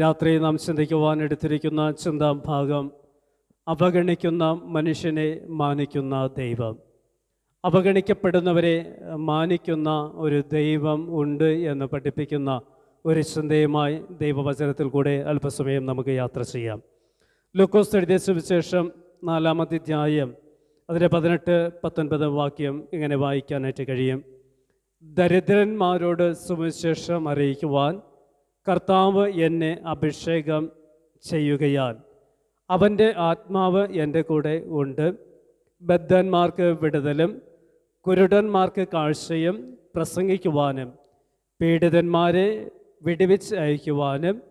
രാത്രി നാം ചിന്തിക്കുവാൻ എടുത്തിരിക്കുന്ന ചിന്താഭാഗം അവഗണിക്കുന്ന മനുഷ്യനെ മാനിക്കുന്ന ദൈവം. അവഗണിക്കപ്പെടുന്നവരെ മാനിക്കുന്ന ഒരു ദൈവം ഉണ്ട് എന്ന് പഠിപ്പിക്കുന്ന ഒരു ചിന്തയുമായി ദൈവവചനത്തിൽ കൂടെ അല്പസമയം നമുക്ക് യാത്ര ചെയ്യാം. ലൂക്കോസ് എഴുതിയ സുവിശേഷം നാലാമത്തെ അധ്യായം അതിന്റെ പതിനെട്ട് പത്തൊൻപത് വാക്യം ഇങ്ങനെ വായിക്കാനായിട്ട് കഴിയും. ദരിദ്രന്മാരോട് സുവിശേഷം അറിയിക്കുവാൻ കർത്താവ് എന്നെ അഭിഷേകം ചെയ്യുകയാൽ. അവന്റെ ആത്മാവ് എന്റെ കൂടെ ഉണ്ട്. ബദ്ധന്മാർക്ക് വിടുതലും കുരുടന്മാർക്ക് കാഴ്ചയും പ്രസംഗിക്കുവാനും പീഡിതന്മാരെ വിടുവിച്ച് അയക്കുവാനും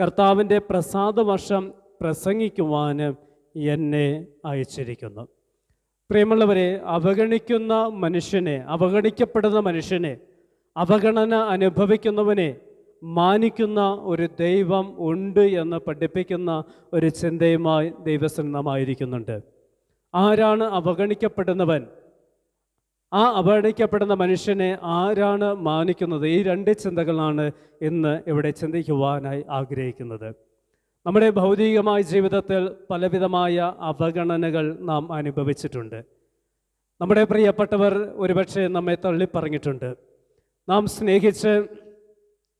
കർത്താവിന്റെ പ്രസാദവർഷം പ്രസംഗിക്കുവാനും എന്നെ അയച്ചിരിക്കുന്നു. പ്രിയമുള്ളവരെ അവഗണിക്കുന്ന മനുഷ്യനെ അവഗണിക്കപ്പെടുന്ന മനുഷ്യനെ അവഗണന അനുഭവിക്കുന്നവനെ മാനിക്കുന്ന ഒരു ദൈവം ഉണ്ട് എന്ന് പഠിപ്പിക്കുന്ന ഒരു ചിന്തയുമായി ദൈവസന്നമായിരിക്കുന്നുണ്ട് ആരാണ് അവഗണിക്കപ്പെടുന്നവൻ? ആ അവഗണിക്കപ്പെടുന്ന മനുഷ്യനെ ആരാണ് മാനിക്കുന്നത്? ഈ രണ്ട് ചിന്തകളാണ് ഇന്ന് ഇവിടെ ചിന്തിക്കുവാനായി ആഗ്രഹിക്കുന്നത്. നമ്മുടെ ഭൗതികമായ ജീവിതത്തിൽ പലവിധമായ അവഗണനകൾ നാം അനുഭവിച്ചിട്ടുണ്ട്. നമ്മുടെ പ്രിയപ്പെട്ടവർ ഒരുപക്ഷെ നമ്മെ തള്ളിപ്പറഞ്ഞിട്ടുണ്ട്. നാം സ്നേഹിച്ച്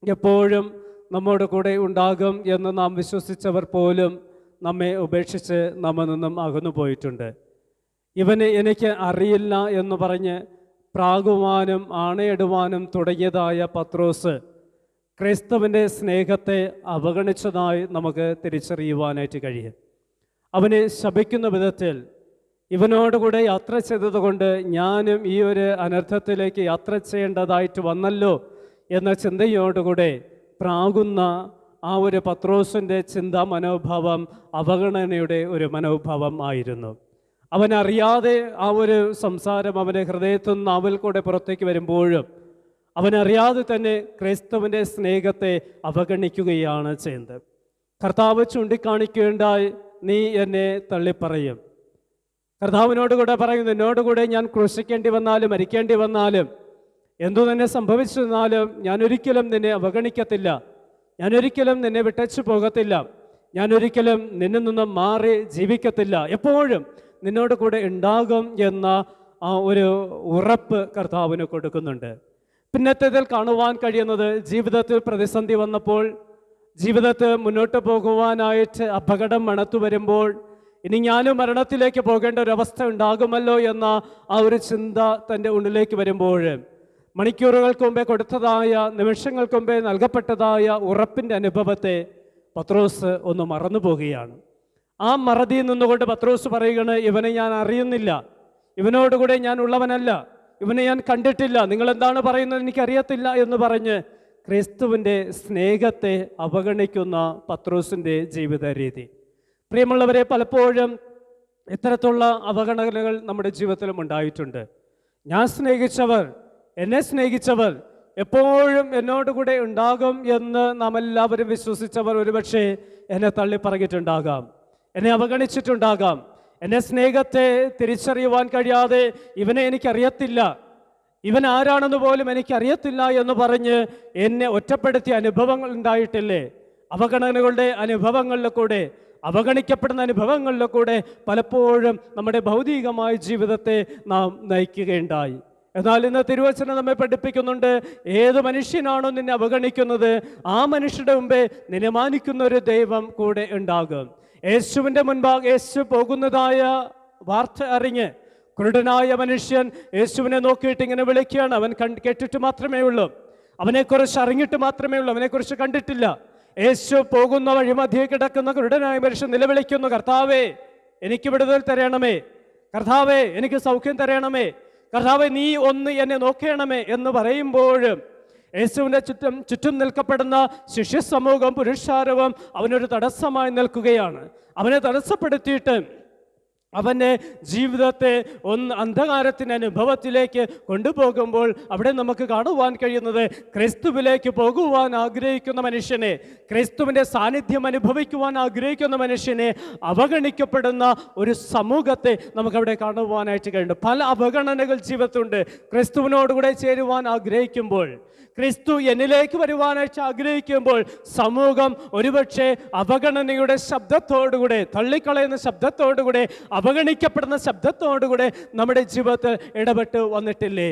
എപ്പോഴും നമ്മുടെ കൂടെ ഉണ്ടാകും എന്ന് നാം വിശ്വസിച്ചവർ പോലും നമ്മെ ഉപേക്ഷിച്ച് നമ്മിൽ നിന്നും അകന്നു പോയിട്ടുണ്ട്. ഇവന് എനിക്ക് അറിയില്ല എന്ന് പറഞ്ഞ് പ്രാകുവാനും ആണയിടുവാനും തുടങ്ങിയതായ പത്രോസ് ക്രൈസ്തവന്റെ സ്നേഹത്തെ അവഗണിച്ചതായി നമുക്ക് തിരിച്ചറിയുവാനായിട്ട് കഴിയും. അവനെ ശപിക്കുന്ന വിധത്തിൽ ഇവനോടുകൂടെ യാത്ര ചെയ്തതുകൊണ്ട് ഞാനും ഈ ഒരു അനർത്ഥത്തിലേക്ക് യാത്ര ചെയ്യേണ്ടതായിട്ട് വന്നല്ലോ എന്ന ചിന്തയോടുകൂടെ പ്രാകുന്ന ആ ഒരു പത്രോസിന്റെ ചിന്താ മനോഭാവം അവഗണനയുടെ ഒരു മനോഭാവം ആയിരുന്നു. അവനറിയാതെ ആ ഒരു സംസാരം അവന്റെ ഹൃദയത്തിൽ നിന്ന് അവൽ കൂടെ പുറത്തേക്ക് വരുമ്പോഴും അവനറിയാതെ തന്നെ ക്രൈസ്തവന്റെ സ്നേഹത്തെ അവഗണിക്കുകയാണ് ചെയ്യുന്നത്. കർത്താവ് ചൂണ്ടിക്കാണിക്കേണ്ടായി നീ എന്നെ തള്ളിപ്പറയും. കർത്താവിനോട് കൂടെ പറയുന്നു എന്നോട് കൂടെ ഞാൻ ക്രൂശിക്കേണ്ടി വന്നാലും മരിക്കേണ്ടി വന്നാലും എന്തു തന്നെ സംഭവിച്ചിരുന്നാലും ഞാൻ ഒരിക്കലും നിന്നെ അവഗണിക്കത്തില്ല. ഞാൻ ഒരിക്കലും നിന്നെ വിട്ടച്ചു പോകത്തില്ല. ഞാൻ ഒരിക്കലും നിന്നിൽ നിന്നും മാറി ജീവിക്കത്തില്ല. എപ്പോഴും നിന്നോട് കൂടെ ഉണ്ടാകും എന്ന ആ ഒരു ഉറപ്പ് കർത്താവിന് കൊടുക്കുന്നുണ്ട്. പിന്നത്തേതിൽ കാണുവാൻ കഴിയുന്നത് ജീവിതത്തിൽ പ്രതിസന്ധി വന്നപ്പോൾ ജീവിതത്തിൽ മുന്നോട്ട് പോകുവാനായിട്ട് അപകടം മണത്തു വരുമ്പോൾ ഇനി ഞാനും മരണത്തിലേക്ക് പോകേണ്ട ഒരു അവസ്ഥ ഉണ്ടാകുമല്ലോ എന്ന ആ ഒരു ചിന്ത തന്റെ ഉള്ളിലേക്ക് വരുമ്പോൾ മണിക്കൂറുകൾക്ക് മുമ്പേ കൊടുത്തതായ നിമിഷങ്ങൾക്ക് മുമ്പേ നൽകപ്പെട്ടതായ ഉറപ്പിന്റെ അനുഭവത്തെ പത്രോസ് ഒന്ന് മറന്നു പോകുകയാണ് ആ മറതിയിൽ നിന്നുകൊണ്ട് പത്രോസ് പറയുകയാണ് ഇവനെ ഞാൻ അറിയുന്നില്ല. ഇവനോടുകൂടെ ഞാൻ ഉള്ളവനല്ല. ഇവനെ ഞാൻ കണ്ടിട്ടില്ല. നിങ്ങൾ എന്താണ് പറയുന്നത് എനിക്കറിയത്തില്ല എന്ന് പറഞ്ഞ് ക്രിസ്തുവിന്റെ സ്നേഹത്തെ അവഗണിക്കുന്ന പത്രോസിന്റെ ജീവിത രീതി പ്രിയമുള്ളവരെ പലപ്പോഴും ഇത്തരത്തിലുള്ള അവഗണനകൾ നമ്മുടെ ജീവിതത്തിലും ഉണ്ടായിട്ടുണ്ട്. ഞാൻ സ്നേഹിച്ചവർ എന്നെ സ്നേഹിച്ചവർ എപ്പോഴും എന്നോട് കൂടെ ഉണ്ടാകും എന്ന് നാം എല്ലാവരും വിശ്വസിച്ചവർ ഒരുപക്ഷെ എന്നെ തള്ളി പറഞ്ഞിട്ടുണ്ടാകാം എന്നെ അവഗണിച്ചിട്ടുണ്ടാകാം. എന്നെ സ്നേഹത്തെ തിരിച്ചറിയുവാൻ കഴിയാതെ ഇവനെ എനിക്കറിയത്തില്ല. ഇവൻ ആരാണെന്ന് പോലും എനിക്കറിയത്തില്ല എന്ന് പറഞ്ഞ് എന്നെ ഒറ്റപ്പെടുത്തിയ അനുഭവങ്ങൾ ഉണ്ടായിട്ടില്ലേ? അവഗണനകളുടെ അനുഭവങ്ങളിലെ കൂടെ അവഗണിക്കപ്പെടുന്ന അനുഭവങ്ങളിലെ കൂടെ പലപ്പോഴും നമ്മുടെ ഭൗതികമായ ജീവിതത്തെ നാം നയിക്കുകയുണ്ടായി. എന്നാൽ ഇന്ന് തിരുവചനം നമ്മെ പഠിപ്പിക്കുന്നുണ്ട്. ഏത് മനുഷ്യനാണോ നിന്നെ അവഗണിക്കുന്നത് ആ മനുഷ്യരുടെ മുമ്പേ നിന്നെ മാനിക്കുന്ന ഒരു ദൈവം കൂടെ ഉണ്ടാകും. യേശുവിന്റെ മുൻപാകെ യേശു പോകുന്നതായ വാർത്ത അറിഞ്ഞ് കുരുടനായ മനുഷ്യൻ യേശുവിനെ നോക്കിയിട്ട് ഇങ്ങനെ വിളിക്കുകയാണ്. അവൻ കണ്ട് കേട്ടിട്ട് മാത്രമേ ഉള്ളൂ. അവനെക്കുറിച്ച് അറിഞ്ഞിട്ട് മാത്രമേ ഉള്ളൂ. അവനെക്കുറിച്ച് കണ്ടിട്ടില്ല. യേശു പോകുന്ന വഴിമധ്യേ കിടക്കുന്ന കുരുടനായ മനുഷ്യൻ നിലവിളിക്കുന്നു. കർത്താവേ എനിക്ക് വിടുതൽ തരണമേ. കർത്താവേ എനിക്ക് സൗഖ്യം തരണമേ. കർത്താവെ നീ ഒന്ന് എന്നെ നോക്കണമേ എന്ന് പറയുമ്പോൾ യേശുവിന്റെ ചുറ്റും ചുറ്റും നിൽക്കപ്പെടുന്ന ശിഷ്യസമൂഹം പുരുഷാരവും അവനൊരു തടസ്സമായി നിൽക്കുകയാണ്. അവനെ തടസ്സപ്പെടുത്തിയിട്ട് അവന്റെ ജീവിതത്തെ ഒന്ന് അന്ധകാരത്തിന്റെ അനുഭവത്തിലേക്ക് കൊണ്ടുപോകുമ്പോൾ അവിടെ നമുക്ക് കാണുവാൻ കഴിയുന്നത് ക്രിസ്തുവിലേക്ക് പോകുവാൻ ആഗ്രഹിക്കുന്ന മനുഷ്യനെ ക്രിസ്തുവിന്റെ സാന്നിധ്യം അനുഭവിക്കുവാൻ ആഗ്രഹിക്കുന്ന മനുഷ്യനെ അവഗണിക്കപ്പെടുന്ന ഒരു സമൂഹത്തെ നമുക്കവിടെ കാണുവാനായിട്ട് കഴിയുന്നു പല അവഗണനകൾ ജീവിതത്തിലുണ്ട്. ക്രിസ്തുവിനോടുകൂടെ ചേരുവാൻ ആഗ്രഹിക്കുമ്പോൾ ക്രിസ്തു എന്നിലേക്ക് വരുവാനായിട്ട് ആഗ്രഹിക്കുമ്പോൾ സമൂഹം ഒരുപക്ഷെ അവഗണനയുടെ ശബ്ദത്തോടുകൂടെ തള്ളിക്കളയുന്ന ശബ്ദത്തോടുകൂടെ അവഗണിക്കപ്പെടുന്ന ശബ്ദത്തോടുകൂടെ നമ്മുടെ ജീവിതത്തിൽ ഇടപെട്ട് വന്നിട്ടില്ലേ?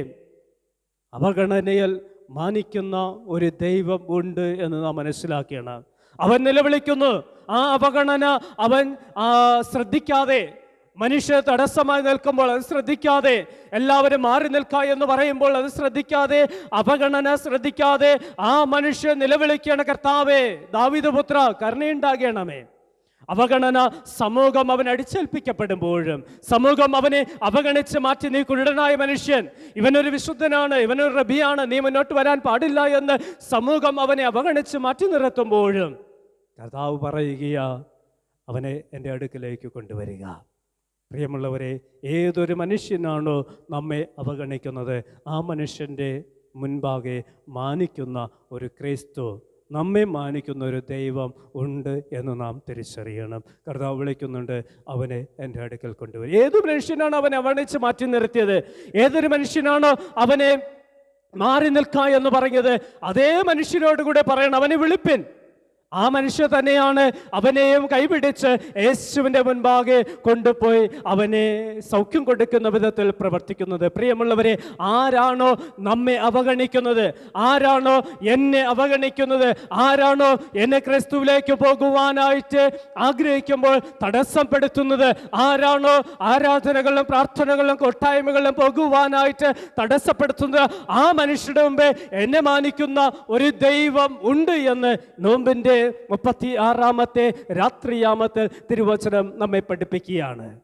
അവഗണനയിൽ മാനിക്കുന്ന ഒരു ദൈവം ഉണ്ട് എന്ന് നാം മനസ്സിലാക്കിയാണ്. അവൻ നിലവിളിക്കുന്നു. ആ അവഗണന അവൻ ശ്രദ്ധിക്കാതെ മനുഷ്യ തടസ്സമായി നിൽക്കുമ്പോൾ അത് ശ്രദ്ധിക്കാതെ എല്ലാവരും മാറി നിൽക്ക എന്ന് പറയുമ്പോൾ അത് ശ്രദ്ധിക്കാതെ അപഗണന ശ്രദ്ധിക്കാതെ ആ മനുഷ്യൻ നിലവിളിക്കുകയാണ് കർത്താവേ ദാവിദപുത്ര കരുണയുണ്ടാകണമേ. അവഗണന സമൂഹം അവൻ അടിച്ചേൽപ്പിക്കപ്പെടുമ്പോഴും സമൂഹം അവനെ അവഗണിച്ച് മാറ്റി നീ കുരുടനായ മനുഷ്യൻ ഇവനൊരു വിശുദ്ധനാണ് ഇവനൊരു റബിയാണ് നീ മുന്നോട്ട് വരാൻ പാടില്ല എന്ന് സമൂഹം അവനെ അവഗണിച്ച് മാറ്റി നിർത്തുമ്പോഴും കർത്താവ് പറയുകയാ അവനെ എന്റെ അടുക്കിലേക്ക് കൊണ്ടുവരിക. പ്രിയമുള്ളവരെ ഏതൊരു മനുഷ്യനാണോ നമ്മെ അവഗണിക്കുന്നത്? ആ മനുഷ്യന്റെ മുൻപാകെ മാനിക്കുന്ന ഒരു ക്രിസ്തു നമ്മെ മാനിക്കുന്ന ഒരു ദൈവം ഉണ്ട് എന്ന് നാം തിരിച്ചറിയണം. കർത്താവ് വിളിക്കുന്നുണ്ട് അവനെ എന്റെ അടുക്കൽ കൊണ്ടുവരും. ഏത് മനുഷ്യനാണ് അവനെ അവഗണിച്ച് മാറ്റി നിർത്തിയത്? ഏതൊരു മനുഷ്യനാണോ അവനെ മാറി നിൽക്ക എന്ന് പറഞ്ഞത്? അതേ മനുഷ്യനോട് കൂടെ പറയണം അവനെ വിളിപ്പിൻ. ആ മനുഷ്യ തന്നെയാണ് അവനെയും കൈപിടിച്ച് യേശുവിന്റെ മുൻപാകെ കൊണ്ടുപോയി അവനെ സൗഖ്യം കൊടുക്കുന്ന വിധത്തിൽ പ്രവർത്തിക്കുന്നത്. പ്രിയമുള്ളവരെ ആരാണോ നമ്മെ അവഗണിക്കുന്നത്? ആരാണോ എന്നെ അവഗണിക്കുന്നത്? ആരാണോ എന്നെ ക്രിസ്തുവിലേക്ക് പോകുവാനായിട്ട് ആഗ്രഹിക്കുമ്പോൾ തടസ്സപ്പെടുത്തുന്നത്? ആരാണോ ആരാധനകളും പ്രാർത്ഥനകളും കൂട്ടായ്മകളും പോകുവാനായിട്ട് തടസ്സപ്പെടുത്തുന്നത്? ആ മനുഷ്യരുടെ മുമ്പേ എന്നെ മാനിക്കുന്ന ഒരു ദൈവം ഉണ്ട് എന്ന് നോമ്പിന്റെ മുപ്പത്തി ആറാമത്തെ രാത്രിയാമത്തെ തിരുവചനം നമ്മെ പഠിപ്പിക്കുകയാണ്.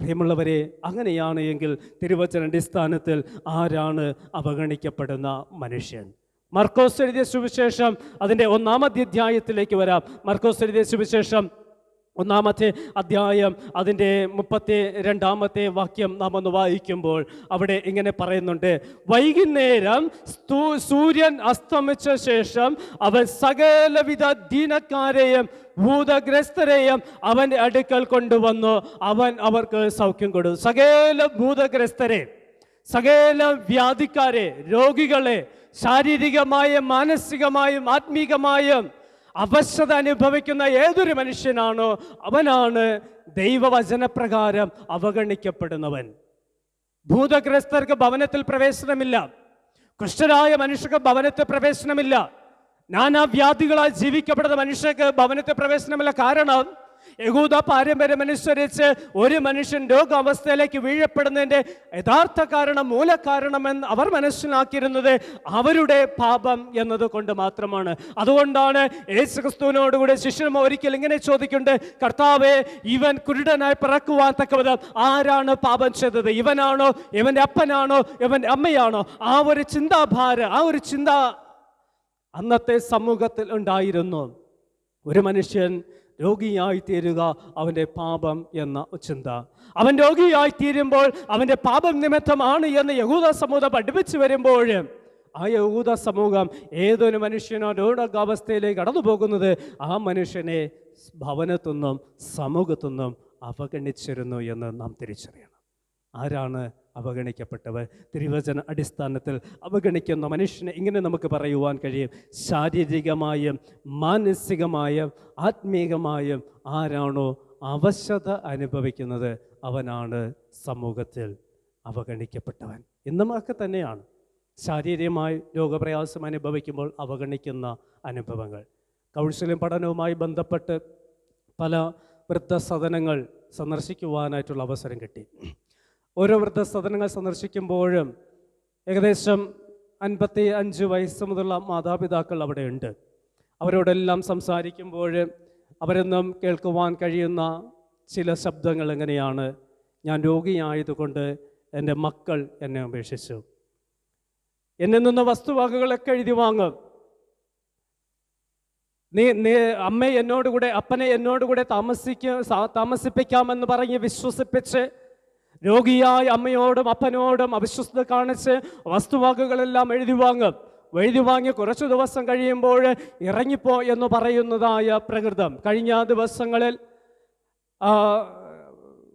പ്രിയമുള്ളവരെ അങ്ങനെയാണ് എങ്കിൽ തിരുവചന അടിസ്ഥാനത്തിൽ ആരാണ് അവഗണിക്കപ്പെടുന്ന മനുഷ്യൻ? മർക്കോസ് എഴുതിയ സുവിശേഷം അതിന്റെ ഒന്നാമത്തെ അധ്യായത്തിലേക്ക് വരാം. മർക്കോസ് എഴുതിയ സുവിശേഷം ഒന്നാമത്തെ അധ്യായം അതിന്റെ മുപ്പത്തി രണ്ടാമത്തെ വാക്യം നാം ഒന്ന് വായിക്കുമ്പോൾ അവിടെ ഇങ്ങനെ പറയുന്നുണ്ട് വൈകുന്നേരം സൂര്യൻ അസ്തമിച്ച ശേഷം അവൻ സകലവിധ ദീനക്കാരെയും ഭൂതഗ്രസ്തരെയും അവന്റെ അടുക്കൽ കൊണ്ടുവന്നു. അവൻ അവർക്ക് സൗഖ്യം കൊടുത്തു സകല ഭൂതഗ്രസ്തരെ സകല വ്യാധിക്കാരെ രോഗികളെ ശാരീരികമായും മാനസികമായും ആത്മീകമായും അവശത അനുഭവിക്കുന്ന ഏതൊരു മനുഷ്യനാണോ അവനാണ് ദൈവവചനപ്രകാരം അവഗണിക്കപ്പെടുന്നവൻ. ഭൂതഗ്രസ്തർക്ക് ഭവനത്തിൽ പ്രവേശനമില്ല. കുഷ്ഠരായ മനുഷ്യർക്ക് ഭവനത്തിൽ പ്രവേശനമില്ല. നാനാവ്യാധികളാൽ ജീവിക്കപ്പെടുന്ന മനുഷ്യർക്ക് ഭവനത്തിൽ പ്രവേശനമില്ല. കാരണം യഹൂദ പാരമ്പര്യമനുസരിച്ച് ഒരു മനുഷ്യൻ രോഗാവസ്ഥയിലേക്ക് വീഴപ്പെടുന്നതിന്റെ യഥാർത്ഥ കാരണം മൂലകാരണമെന്ന് അവർ മനസ്സിലാക്കിയിരുന്നത് അവരുടെ പാപം എന്നതുകൊണ്ട് മാത്രമാണ്. അതുകൊണ്ടാണ് യേശു ക്രിസ്തുവിനോടുകൂടെ ശിഷ്യന്മാർ ഒരിക്കൽ ഇങ്ങനെ ചോദിക്കുന്നുണ്ട് കർത്താവെ ഇവൻ കുരുടനായി പിറക്കുവാൻ തക്കവിധം ആരാണ് പാപം ചെയ്തത്? ഇവനാണോ? ഇവന്റെ അപ്പനാണോ? ഇവന്റെ അമ്മയാണോ? ആ ഒരു ചിന്താഭാര ആ ഒരു ചിന്ത അന്നത്തെ സമൂഹത്തിൽ ഉണ്ടായിരുന്നു. ഒരു മനുഷ്യൻ രോഗിയായി തീരുക അവന്റെ പാപം എന്ന ചിന്ത. അവൻ രോഗിയായിത്തീരുമ്പോൾ അവന്റെ പാപം നിമിത്തമാണ് എന്ന് യഹൂദ സമൂഹം പഠിപ്പിച്ചു വരുമ്പോൾ ആ യഹൂദ സമൂഹം ഏതൊരു മനുഷ്യനോ രോഗാവസ്ഥയിലേക്ക് കടന്നു പോകുന്നത് ആ മനുഷ്യനെ ഭവനത്തുനിന്നും സമൂഹത്തുനിന്നും അവഗണിച്ചിരുന്നു എന്ന് നാം തിരിച്ചറിയണം. ആരാണ് അവഗണിക്കപ്പെട്ടവർ. തിരുവചന അടിസ്ഥാനത്തിൽ അവഗണിക്കുന്ന മനുഷ്യനെ ഇങ്ങനെ നമുക്ക് പറയുവാൻ കഴിയും. ശാരീരികമായും മാനസികമായും ആത്മീകമായും ആരാണോ അവശത അനുഭവിക്കുന്നത് അവനാണ് സമൂഹത്തിൽ അവഗണിക്കപ്പെട്ടവൻ. ഇന്നുമൊക്കെ തന്നെയാണ്. ശാരീരികമായി രോഗപ്രയാസം അനുഭവിക്കുമ്പോൾ അവഗണിക്കുന്ന അനുഭവങ്ങൾ. കൗൺസിലിംഗ് പഠനവുമായി ബന്ധപ്പെട്ട് പല വൃദ്ധസദനങ്ങൾ സന്ദർശിക്കുവാനായിട്ടുള്ള അവസരം കിട്ടി. ഓരോ വൃദ്ധസദനങ്ങൾ സന്ദർശിക്കുമ്പോഴും ഏകദേശം അൻപത്തി അഞ്ച് വയസ്സ് മുതലുള്ള മാതാപിതാക്കൾ അവിടെയുണ്ട്. അവരോടെല്ലാം സംസാരിക്കുമ്പോൾ അവരെന്നും കേൾക്കുവാൻ കഴിയുന്ന ചില ശബ്ദങ്ങൾ എങ്ങനെയാണ്? ഞാൻ രോഗിയായതുകൊണ്ട് എന്റെ മക്കൾ എന്നെ അപേക്ഷിച്ചു. എന്നിൽ നിന്ന് വസ്തുവകകളൊക്കെ എഴുതി വാങ്ങും. നീ നീ അമ്മ എന്നോടുകൂടെ അപ്പനെ എന്നോടുകൂടെ താമസിക്ക താമസിപ്പിക്കാമെന്ന് പറഞ്ഞ് വിശ്വസിപ്പിച്ച് രോഗിയായ അമ്മയോടും അപ്പനോടും അവിശ്വസ്ത കാണിച്ച് വസ്തുവാക്കുകളെല്ലാം എഴുതി വാങ്ങും. എഴുതി വാങ്ങി കുറച്ചു ദിവസം കഴിയുമ്പോൾ ഇറങ്ങിപ്പോ എന്ന് പറയുന്നതായ പ്രകൃതം. കഴിഞ്ഞ ദിവസങ്ങളിൽ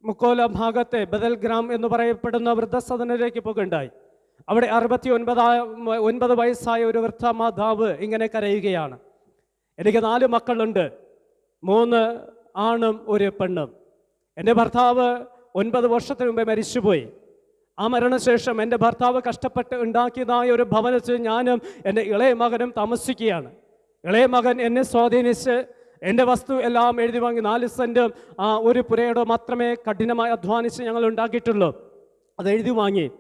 മുക്കോല ഭാഗത്തെ ബദൽഗ്രാം എന്ന് പറയപ്പെടുന്ന വൃദ്ധസദനത്തിലേക്ക് പോകുണ്ടായി. അവിടെ അറുപത്തി ഒൻപതായ ഒൻപത് വയസ്സായ ഒരു വൃദ്ധ മാതാവ് ഇങ്ങനെ കരയുകയാണ്. എനിക്ക് നാല് മക്കളുണ്ട്. മൂന്ന് ആണും ഒരു പെണ്ണും. എന്റെ ഭർത്താവ് ഒൻപത് വർഷത്തിന് മുമ്പേ മരിച്ചുപോയി. ആ മരണശേഷം എന്റെ ഭർത്താവ് കഷ്ടപ്പെട്ട് ഉണ്ടാക്കിയതായ ഒരു ഭവനത്തിൽ ഞാനും എന്റെ ഇളയ മകനും താമസിക്കുകയാണ്. ഇളയ മകൻ എന്നെ സ്വാധീനിച്ച് എന്റെ വസ്തു എല്ലാം എഴുതി വാങ്ങി നാല് സെന്റും ആ ഒരു പുരയുടെ മാത്രമേ കഠിനമായി അധ്വാനിച്ച് ഞങ്ങൾ ഉണ്ടാക്കിയിട്ടുള്ളൂ. അത് എഴുതി വാങ്ങി.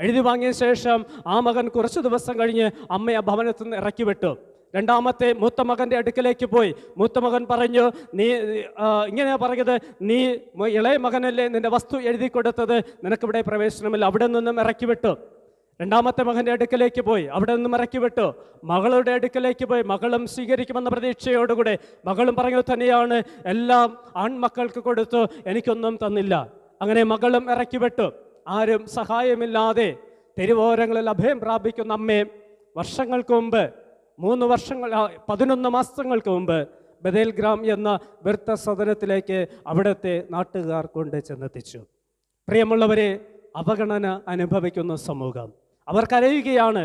എഴുതി വാങ്ങിയ ശേഷം ആ മകൻ കുറച്ച് ദിവസം കഴിഞ്ഞ് അമ്മയെ ആ ഭവനത്തിൽ നിന്ന് ഇറക്കി വിട്ടു. രണ്ടാമത്തെ മൂത്ത മകന്റെ അടുക്കലേക്ക് പോയി. മൂത്ത മകൻ പറഞ്ഞു നീ ഇങ്ങനെയാ പറഞ്ഞത്. നീ ഇളയ മകനല്ലേ നിന്റെ വസ്തു എഴുതി കൊടുത്തത്. നിനക്കിവിടെ പ്രവേശനമില്ല. അവിടെ നിന്നും ഇറക്കി വിട്ടു. രണ്ടാമത്തെ മകന്റെ അടുക്കലേക്ക് പോയി. അവിടെ നിന്നും ഇറക്കി വിട്ടു. മകളുടെ അടുക്കലേക്ക് പോയി. മകളും സ്വീകരിക്കുമെന്ന പ്രതീക്ഷയോടുകൂടെ മകളും പറഞ്ഞു തന്നെയാണ് എല്ലാം ആൺമക്കൾക്ക് കൊടുത്തു. എനിക്കൊന്നും തന്നില്ല. അങ്ങനെ മകളും ഇറക്കി വിട്ടു. ആരും സഹായമില്ലാതെ തെരുവോരങ്ങളിൽ അഭയം പ്രാപിക്കുന്ന അമ്മേ വർഷങ്ങൾക്ക് മുമ്പ് മൂന്ന് വർഷങ്ങൾ പതിനൊന്ന് മാസങ്ങൾക്ക് മുമ്പ് ബദേൽ എന്ന എന്ന വൃത്തസദനത്തിലേക്ക് അവിടുത്തെ നാട്ടുകാർ കൊണ്ട് ചെന്നെത്തിച്ചു. പ്രിയമുള്ളവരെ അവഗണന അനുഭവിക്കുന്ന സമൂഹം. അവർ കരയുകയാണ്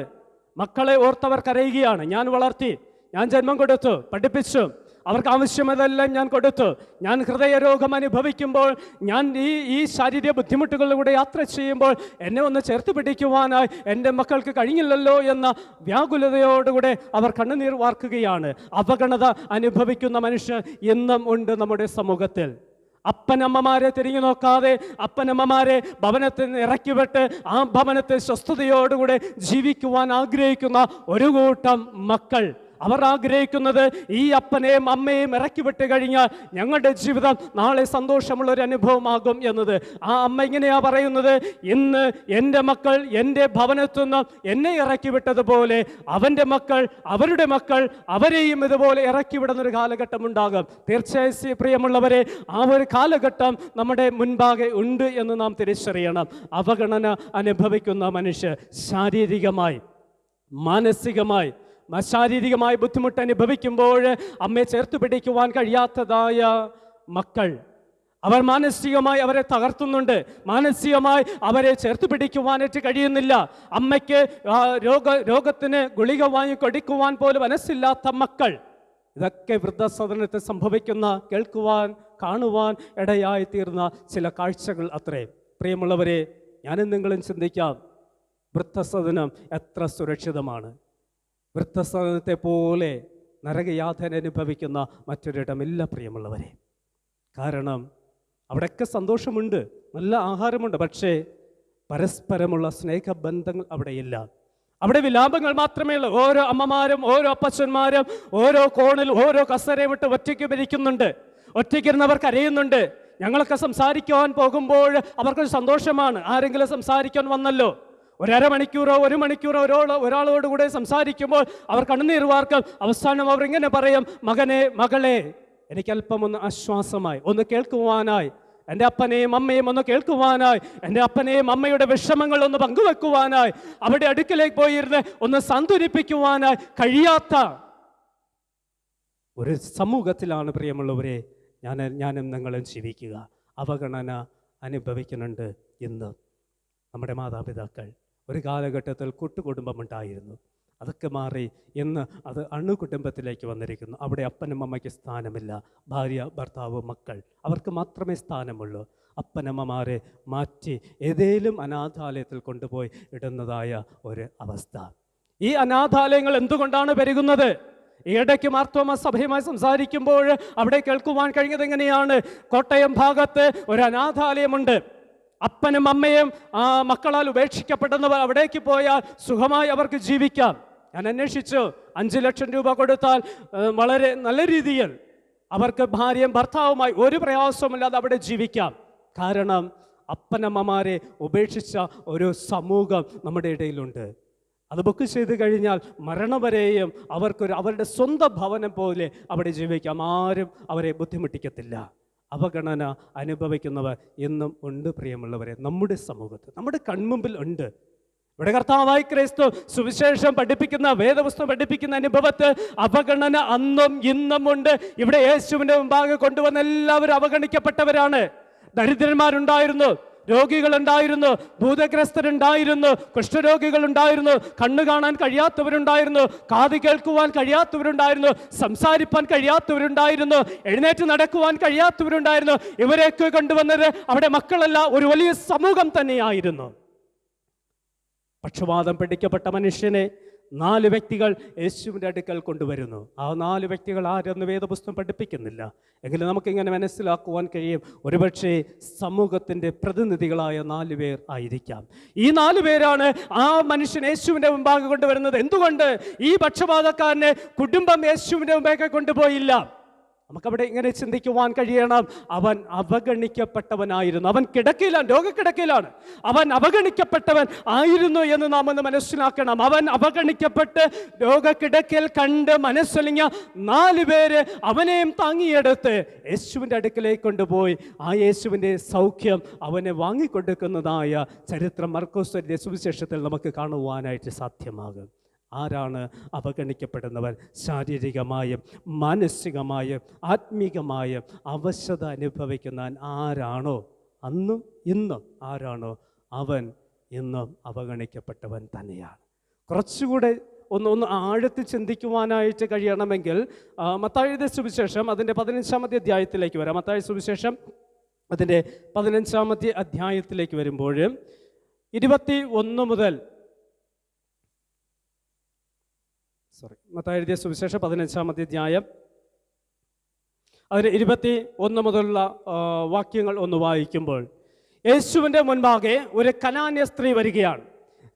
മക്കളെ ഓർത്തവർ കരയുകയാണ് ഞാൻ വളർത്തി ഞാൻ ജന്മം കൊടുത്തു പഠിപ്പിച്ചു അവർക്ക് ആവശ്യമതെല്ലാം ഞാൻ കൊടുത്തു. ഞാൻ ഹൃദയരോഗം അനുഭവിക്കുമ്പോൾ ഞാൻ ഈ ഈ ശാരീരിക ബുദ്ധിമുട്ടുകളിലൂടെ യാത്ര ചെയ്യുമ്പോൾ എന്നെ ഒന്ന് ചേർത്ത് പിടിക്കുവാനായി എന്റെ മക്കൾക്ക് കഴിഞ്ഞില്ലല്ലോ എന്ന വ്യാകുലതയോടുകൂടെ അവർ കണ്ണുനീർ വാർക്കുകയാണ്. അവഗണത അനുഭവിക്കുന്ന മനുഷ്യർ ഇന്നും ഉണ്ട് നമ്മുടെ സമൂഹത്തിൽ. അപ്പനമ്മമാരെ തിരിഞ്ഞു നോക്കാതെ അപ്പനമ്മമാരെ ഭവനത്തിൽ നിന്ന് ഇറക്കിവിട്ട് ആ ഭവനത്തിൽ സ്വസ്ഥതയോടുകൂടെ ജീവിക്കുവാൻ ആഗ്രഹിക്കുന്ന ഒരു കൂട്ടം മക്കൾ. അവർ ആഗ്രഹിക്കുന്നത് ഈ അപ്പനെയും അമ്മയെയും ഇറക്കി വിട്ട് കഴിഞ്ഞാൽ ഞങ്ങളുടെ ജീവിതം നാളെ സന്തോഷമുള്ള ഒരു അനുഭവമാകും എന്നത്. ആ അമ്മ ഇങ്ങനെയാ പറയുന്നത്? ഇന്ന് എന്റെ മക്കൾ എന്റെ ഭവനത്തു നിന്ന് എന്നെ ഇറക്കി വിട്ടതുപോലെ അവന്റെ മക്കൾ അവരുടെ മക്കൾ അവരെയും ഇതുപോലെ ഇറക്കി വിടുന്ന ഒരു കാലഘട്ടം ഉണ്ടാകും. തീർച്ചയായും പ്രിയമുള്ളവരെ ആ ഒരു കാലഘട്ടം നമ്മുടെ മുൻപാകെ ഉണ്ട് എന്ന് നാം തിരിച്ചറിയണം. അവഗണന അനുഭവിക്കുന്ന മനുഷ്യർ ശാരീരികമായി മാനസികമായി ശാരീരികമായി ബുദ്ധിമുട്ട് അനുഭവിക്കുമ്പോൾ അമ്മയെ ചേർത്ത് പിടിക്കുവാൻ കഴിയാത്തതായ മക്കൾ. അവർ മാനസികമായി അവരെ തകർത്തുന്നുണ്ട്. മാനസികമായി അവരെ ചേർത്ത് പിടിക്കുവാനായിട്ട് കഴിയുന്നില്ല. അമ്മയ്ക്ക് രോഗ രോഗത്തിന് ഗുളിക വാങ്ങി കൊടുക്കുവാൻ പോലും മനസ്സില്ലാത്ത മക്കൾ. ഇതൊക്കെ വൃദ്ധസദനത്തെ സംഭവിക്കുന്ന കേൾക്കുവാൻ കാണുവാൻ ഇടയായി തീർന്ന ചില കാഴ്ചകൾ അത്രേ. പ്രിയമുള്ളവരെ ഞാനും നിങ്ങളും ചിന്തിക്കാം വൃദ്ധസദനം എത്ര സുരക്ഷിതമാണ്. വൃദ്ധസദനത്തെ പോലെ നരകയാതന അനുഭവിക്കുന്ന മറ്റൊരിടമില്ല പ്രിയമുള്ളവരെ. കാരണം അവിടെയൊക്കെ സന്തോഷമുണ്ട്. നല്ല ആഹാരമുണ്ട്. പക്ഷേ പരസ്പരമുള്ള സ്നേഹബന്ധങ്ങൾ അവിടെയില്ല. അവിടെ വിലാപങ്ങൾ മാത്രമേ ഉള്ളൂ. ഓരോ അമ്മമാരും ഓരോ അപ്പച്ചന്മാരും ഓരോ കോണിൽ ഓരോ കസരയും വിട്ട് ഒറ്റയ്ക്ക് ഭരിക്കുന്നുണ്ട്. ഒറ്റയ്ക്കിരുന്നവർ കരയുന്നുണ്ട് ഞങ്ങളൊക്കെ സംസാരിക്കുവാൻ പോകുമ്പോൾ അവർക്കൊരു സന്തോഷമാണ്. ആരെങ്കിലും സംസാരിക്കാൻ വന്നല്ലോ. ഒരര മണിക്കൂറോ ഒരു മണിക്കൂറോ ഒരാൾ ഒരാളോട് കൂടെ സംസാരിക്കുമ്പോൾ അവർ കണ്ണുനീർ വാർക്കും. അവസാനം അവർ ഇങ്ങനെ പറയും മകനെ മകളെ എനിക്കല്പം ഒന്ന് ആശ്വാസമായി. ഒന്ന് കേൾക്കുവാനായി. എന്റെ അപ്പനെയും അമ്മയും ഒന്ന് കേൾക്കുവാനായി. എന്റെ അപ്പനെയും അമ്മയുടെ വിഷമങ്ങൾ ഒന്ന് പങ്കുവെക്കുവാനായി. അവിടെ അടുക്കലേക്ക് പോയിരുന്ന് ഒന്ന് സന്തുലിപ്പിക്കുവാനായി. കഴിയാത്ത ഒരു സമൂഹത്തിലാണ് പ്രിയമുള്ളവരെ ഞാൻ ഞാനും നിങ്ങളും ജീവിക്കുക. അവഗണന അനുഭവിക്കുന്നുണ്ട് ഇന്ന്. നമ്മുടെ മാതാപിതാക്കൾ. ഒരു കാലഘട്ടത്തിൽ കൂട്ടുകുടുംബമുണ്ടായിരുന്നു. അതൊക്കെ മാറി ഇന്ന് അത് അണുകുടുംബത്തിലേക്ക് വന്നിരിക്കുന്നു. അവിടെ അപ്പനും അമ്മയ്ക്ക് സ്ഥാനമില്ല. ഭാര്യ ഭർത്താവ് മക്കൾ അവർക്ക് മാത്രമേ സ്ഥാനമുള്ളൂ. അപ്പനമ്മമാരെ മാറ്റി ഏതേലും അനാഥാലയത്തിൽ കൊണ്ടുപോയി ഇടുന്നതായ ഒരു അവസ്ഥ. ഈ അനാഥാലയങ്ങൾ എന്തുകൊണ്ടാണ് പെരുകുന്നത്? ഈയിടയ്ക്ക് മാർത്തോമ സഭയുമായി സംസാരിക്കുമ്പോൾ അവിടെ കേൾക്കുവാൻ കഴിഞ്ഞത് എങ്ങനെയാണ് കോട്ടയം ഭാഗത്ത് ഒരു അനാഥാലയമുണ്ട്. അപ്പനും അമ്മയും ആ മക്കളാൽ ഉപേക്ഷിക്കപ്പെടുന്നവർ അവിടേക്ക് പോയാൽ സുഖമായി അവർക്ക് ജീവിക്കാം. ഞാൻ അന്വേഷിച്ചു. അഞ്ച് ലക്ഷം രൂപ കൊടുത്താൽ വളരെ നല്ല രീതിയിൽ അവർക്ക് ഭാര്യയും ഭർത്താവുമായി ഒരു പ്രയാസവുമില്ലാതെ അവിടെ ജീവിക്കാം. കാരണം അപ്പനമ്മമാരെ ഉപേക്ഷിച്ച ഒരു സമൂഹം നമ്മുടെ ഇടയിലുണ്ട്. അത് ബുക്ക് ചെയ്ത് കഴിഞ്ഞാൽ മരണം വരെയും അവർക്കൊരു അവരുടെ സ്വന്തം ഭവനം പോലെ അവിടെ ജീവിക്കാം. ആരും അവരെ ബുദ്ധിമുട്ടിക്കത്തില്ല. അവഗണന അനുഭവിക്കുന്നവർ ഇന്നും ഉണ്ട് പ്രിയമുള്ളവരെ. നമ്മുടെ സമൂഹത്തിൽ നമ്മുടെ കൺമുമ്പിൽ ഉണ്ട്. ഇവിടെ കർത്താവായി ക്രൈസ്തു സുവിശേഷം പഠിപ്പിക്കുന്ന വേദപുസ്തകം പഠിപ്പിക്കുന്ന അനുഭവത്തിൽ അവഗണന അന്നും ഇന്നും ഉണ്ട്. ഇവിടെ യേശുവിന്റെ മുമ്പാകെ കൊണ്ടുവന്ന എല്ലാവരും അവഗണിക്കപ്പെട്ടവരാണ്. ദരിദ്രന്മാരുണ്ടായിരുന്നു. രോഗികളുണ്ടായിരുന്നു ഭൂതഗ്രസ്തരുണ്ടായിരുന്നു കുഷ്ഠരോഗികളുണ്ടായിരുന്നു കണ്ണു കാണാൻ കഴിയാത്തവരുണ്ടായിരുന്നു കാത് കേൾക്കുവാൻ കഴിയാത്തവരുണ്ടായിരുന്നു സംസാരിപ്പാൻ കഴിയാത്തവരുണ്ടായിരുന്നു എഴുന്നേറ്റ് നടക്കുവാൻ കഴിയാത്തവരുണ്ടായിരുന്നു. ഇവരെയൊക്കെ കൊണ്ടുവന്നത് അവിടെ മക്കളല്ല ഒരു വലിയ സമൂഹം തന്നെയായിരുന്നു. പക്ഷപാതം പിടിക്കപ്പെട്ട മനുഷ്യനെ നാല് വ്യക്തികൾ യേശുവിന്റെ അടുക്കൽ കൊണ്ടുവരുന്നു. ആ നാല് വ്യക്തികൾ ആരെന്ന് വേദപുസ്തകം പഠിപ്പിക്കുന്നില്ല. എങ്കിലും നമുക്കിങ്ങനെ മനസ്സിലാക്കുവാൻ കഴിയും. ഒരുപക്ഷെ സമൂഹത്തിന്റെ പ്രതിനിധികളായ നാല് പേർ ആയിരിക്കാം. ഈ നാല് പേരാണ് ആ മനുഷ്യൻ യേശുവിന്റെ മുമ്പാകെ കൊണ്ടുവരുന്നത്. എന്തുകൊണ്ട്? ഈ പക്ഷപാതക്കാരനെ കുടുംബം യേശുവിന്റെ മുമ്പേക്ക് കൊണ്ടുപോയില്ല. നമുക്കവിടെ ഇങ്ങനെ ചിന്തിക്കുവാൻ കഴിയണം. അവൻ അവഗണിക്കപ്പെട്ടവനായിരുന്നു. അവൻ കിടക്കയിലാണ് രോഗക്കിടക്കയിലാണ്. അവൻ അവഗണിക്കപ്പെട്ടവൻ ആയിരുന്നു എന്ന് നാം ഒന്ന് മനസ്സിലാക്കണം. അവൻ അവഗണിക്കപ്പെട്ട് രോഗക്കിടക്കയിൽ കണ്ട് മനസ്സൊലിഞ്ഞ നാല് പേര് അവനെയും താങ്ങിയെടുത്ത് യേശുവിന്റെ അടുക്കലേക്ക് കൊണ്ടുപോയി. ആ യേശുവിന്റെ സൗഖ്യം അവനെ വാങ്ങിക്കൊടുക്കുന്നതായ ചരിത്രം മർക്കോസ്വരിന്റെ സുവിശേഷത്തിൽ നമുക്ക് കാണുവാനായിട്ട് സാധ്യമാകും. ആരാണ് അവഗണിക്കപ്പെടുന്നവർ? ശാരീരികമായും മാനസികമായും ആത്മീകമായും അവശത അനുഭവിക്കുന്ന ആരാണോ? അന്നും ഇന്നും ആരാണോ? അവൻ ഇന്നും അവഗണിക്കപ്പെട്ടവൻ തന്നെയാണ്. കുറച്ചുകൂടെ ഒന്ന് ഒന്ന് ആഴത്തിൽ ചിന്തിക്കുവാനായിട്ട് കഴിയണമെങ്കിൽ മത്തായുടെ സുവിശേഷം അതിന്റെ പതിനഞ്ചാമത്തെ അധ്യായത്തിലേക്ക് വരാം. മത്തായ സുവിശേഷം അതിന്റെ പതിനഞ്ചാമത്തെ അധ്യായത്തിലേക്ക് വരുമ്പോൾ ഇരുപത്തി ഒന്ന് മുതൽ സോറി മത്തായി എഴുതിയ സുവിശേഷം പതിനഞ്ചാമത്തെ അധ്യായം. അതിന് ഇരുപത്തി ഒന്ന് മുതലുള്ള വാക്യങ്ങൾ ഒന്ന് വായിക്കുമ്പോൾ യേശുവിന്റെ മുൻപാകെ ഒരു കനാന്യ സ്ത്രീ വരികയാണ്.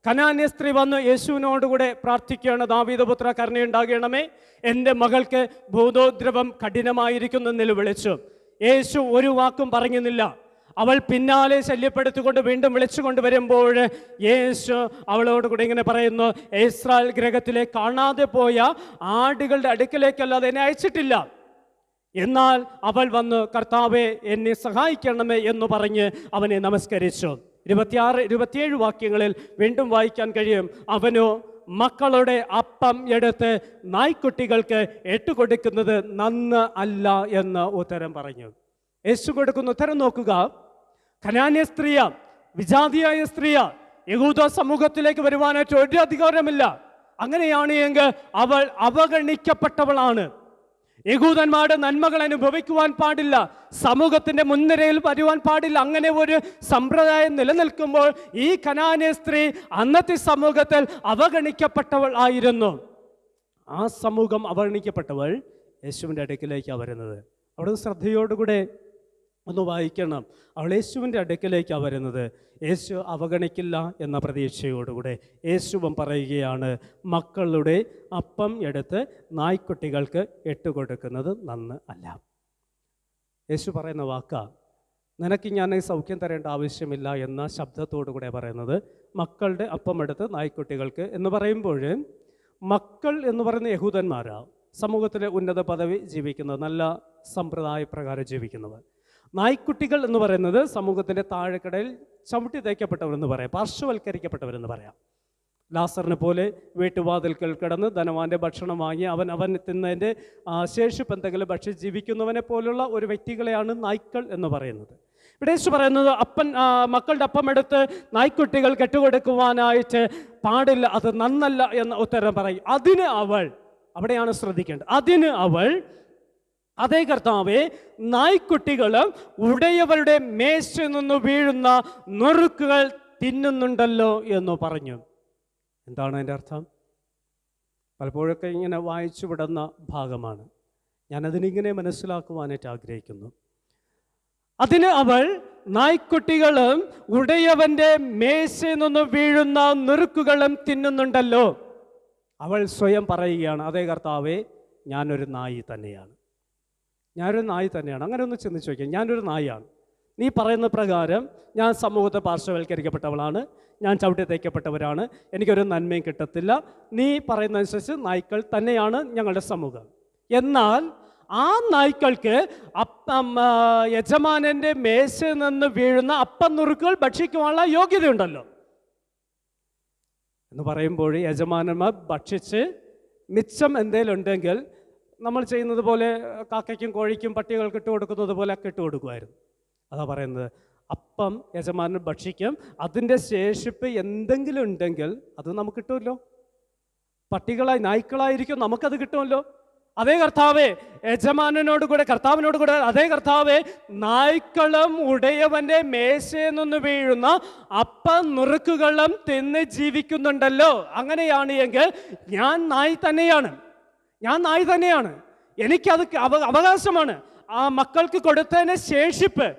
കനാന്യ സ്ത്രീ വന്ന് യേശുവിനോടുകൂടെ പ്രാർത്ഥിക്കുകയാണ്. ദാവീതപുത്ര കരുണയുണ്ടാകണമേ എന്റെ മകൾക്ക് ഭൂതോദ്രവം കഠിനമായിരിക്കുന്നു എന്ന് വിളിച്ചു. യേശു ഒരു വാക്കും പറഞ്ഞുന്നില്ല അവൾ പിന്നാലെ ശല്യപ്പെടുത്തിക്കൊണ്ട് വീണ്ടും വിളിച്ചുകൊണ്ട് വരുമ്പോൾ യേശു അവളോട് കൂടി ഇങ്ങനെ പറയുന്നു ഇസ്രായേൽ ഗ്രഹത്തിലെ കാണാതെ പോയ ആടുകളുടെ അടുക്കലേക്കല്ലാതെ എന്നെ അയച്ചിട്ടില്ല. എന്നാൽ അവൾ വന്ന് കർത്താവെ എന്നെ സഹായിക്കണമേ എന്ന് പറഞ്ഞ് അവനെ നമസ്കരിച്ചു. ഇരുപത്തിയാറ് ഇരുപത്തിയേഴ് വാക്യങ്ങളിൽ വീണ്ടും വായിക്കാൻ കഴിയും അവനോ മക്കളുടെ അപ്പം എടുത്ത് നായ്ക്കുട്ടികൾക്ക് എട്ടുകൊടുക്കുന്നത് നന്ന് അല്ല എന്ന് ഉത്തരം പറഞ്ഞു. യേശു കൊടുക്കുന്ന ഉത്തരം നോക്കുക. കനാന്യ സ്ത്രീയ വിജാതിയായ സ്ത്രീയ യഹൂദ സമൂഹത്തിലേക്ക് വരുവാനായിട്ട് ഒരു അധികാരമില്ല. അങ്ങനെയാണ് എങ്കിൽ അവൾ അവഗണിക്കപ്പെട്ടവളാണ്. യഹൂദന്മാരുടെ നന്മകൾ അനുഭവിക്കുവാൻ പാടില്ല. സമൂഹത്തിന്റെ മുൻനിരയിൽ വരുവാൻ പാടില്ല. അങ്ങനെ ഒരു സമ്പ്രദായം നിലനിൽക്കുമ്പോൾ ഈ കനാന്യ സ്ത്രീ അന്നത്തെ സമൂഹത്തിൽ അവഗണിക്കപ്പെട്ടവൾ ആയിരുന്നു. ആ സമൂഹം അവഗണിക്കപ്പെട്ടവൾ യേശുവിന്റെ അടുക്കിലേക്കാണ് വരുന്നത്. അവിടുന്ന് ശ്രദ്ധയോടുകൂടെ ഒന്ന് വായിക്കണം. അവൾ യേശുവിന്റെ അടുക്കലേക്കാണ് വരുന്നത്. യേശു അവഗണിക്കില്ല എന്ന പ്രതീക്ഷയോടുകൂടെ യേശുവൻ പറയുകയാണ് മക്കളുടെ അപ്പം എടുത്ത് നായ്ക്കുട്ടികൾക്ക് ഇട്ടുകൊടുക്കുന്നത് നന്ന് അല്ല. യേശു പറയുന്ന വാക്ക നിനക്ക് ഞാൻ സൗഖ്യം തരേണ്ട ആവശ്യമില്ല എന്ന ശബ്ദത്തോടു കൂടെ പറയുന്നത് മക്കളുടെ അപ്പം എടുത്ത് നായ്ക്കുട്ടികൾക്ക് എന്ന് പറയുമ്പോൾ മക്കൾ എന്ന് പറയുന്ന യഹൂദന്മാരാണ് സമൂഹത്തിലെ ഉന്നത പദവി ജീവിക്കുന്നത് നല്ല സമ്പ്രദായ പ്രകാരം ജീവിക്കുന്നവർ. നായ്ക്കുട്ടികൾ എന്ന് പറയുന്നത് സമൂഹത്തിന്റെ താഴെക്കടയിൽ ചവിട്ടി തേക്കപ്പെട്ടവരെന്ന് പറയാം. പാർശ്വവൽക്കരിക്കപ്പെട്ടവരെന്ന് പറയാം. ലാസറിനെ പോലെ വീട്ടുവാതിൽക്കൽ കിടന്ന് ധനവാന്റെ ഭക്ഷണം വാങ്ങി അവൻ അവൻ തിന്നതിന്റെ ശേഷിപ്പ് എന്തെങ്കിലും ഭക്ഷിച്ച് ജീവിക്കുന്നവനെ പോലുള്ള ഒരു വ്യക്തികളെയാണ് നായ്ക്കൾ എന്ന് പറയുന്നത്. ഇവിടെ പറയുന്നത് അപ്പൻ മക്കളുടെ അപ്പം എടുത്ത് നായ്ക്കുട്ടികൾ കെട്ടുകൊടുക്കുവാനായിട്ട് പാടില്ല അത് നന്നല്ല എന്ന ഉത്തരം പറയും. അതിന് അവൾ അവിടെയാണ് ശ്രദ്ധിക്കേണ്ടത്. അതിന് അവൾ അതേ കർത്താവെ നായ്ക്കുട്ടികൾ ഉടയവരുടെ മേശയിൽ നിന്ന് വീഴുന്ന നുറുക്കുകൾ തിന്നുന്നുണ്ടല്ലോ എന്ന് പറഞ്ഞു. എന്താണ് അതിന്റെ അർത്ഥം? പലപ്പോഴൊക്കെ ഇങ്ങനെ വായിച്ചു വിടുന്ന ഭാഗമാണ്. ഞാനതിനിങ്ങനെ മനസ്സിലാക്കുവാനായിട്ട് ആഗ്രഹിക്കുന്നു. അതിന് അവൾ നായ്ക്കുട്ടികളും ഉടയവന്റെ മേശയിൽ നിന്ന് വീഴുന്ന നുറുക്കുകളും തിന്നുന്നുണ്ടല്ലോ. അവൾ സ്വയം പറയുകയാണ് അതേ കർത്താവേ ഞാനൊരു നായി തന്നെയാണ്. ഞാനൊരു നായി തന്നെയാണ്. അങ്ങനെ ഒന്ന് ചിന്തിച്ച് നോക്കിയാൽ ഞാനൊരു നായാണ് നീ പറയുന്ന പ്രകാരം ഞാൻ സമൂഹത്തെ പാർശ്വവൽക്കരിക്കപ്പെട്ടവളാണ്. ഞാൻ ചവിട്ടി തേക്കപ്പെട്ടവരാണ്. എനിക്കൊരു നന്മയും കിട്ടത്തില്ല. നീ പറയുന്നതനുസരിച്ച് നായ്ക്കൾ തന്നെയാണ് ഞങ്ങളുടെ സമൂഹം. എന്നാൽ ആ നായ്ക്കൾക്ക് യജമാനന്റെ മേശയിൽ നിന്ന് വീഴുന്ന അപ്പം നുറുക്കുകൾ ഭക്ഷിക്കുവാനുള്ള യോഗ്യതയുണ്ടല്ലോ. എന്ന് പറയുമ്പോൾ യജമാനന്മാർ ഭക്ഷിച്ച് മിച്ചം എന്തെങ്കിലും ഉണ്ടെങ്കിൽ നമ്മൾ ചെയ്യുന്നത് പോലെ കാക്കയ്ക്കും കോഴിക്കും പട്ടികൾക്ക് ഇട്ട് കൊടുക്കുന്നത് പോലെ ഒക്കെ ഇട്ട് കൊടുക്കുമായിരുന്നു. അതാ പറയുന്നത്. അപ്പം യജമാനൻ ഭക്ഷിക്കും. അതിന്റെ ശേഷിപ്പ് എന്തെങ്കിലും ഉണ്ടെങ്കിൽ അത് നമുക്ക് കിട്ടുമല്ലോ. പട്ടികളായി നായ്ക്കളായിരിക്കും നമുക്കത് കിട്ടുമല്ലോ. അതേ കർത്താവേ യജമാനോട് കൂടെ കർത്താവിനോട് കൂടെ അതേ കർത്താവേ നായ്ക്കളും ഉടയവന്റെ മേശയിൽ നിന്ന് വീഴുന്ന അപ്പം നുറുക്കുകളും തിന്ന് ജീവിക്കുന്നുണ്ടല്ലോ. അങ്ങനെയാണ് എങ്കിൽ ഞാൻ നായി തന്നെയാണ്. ഞാൻ നായ് തന്നെയാണ്. എനിക്കത് അവ അവകാശമാണ്. ആ മക്കൾക്ക് കൊടുത്തതിന് ശേഷിപ്പ്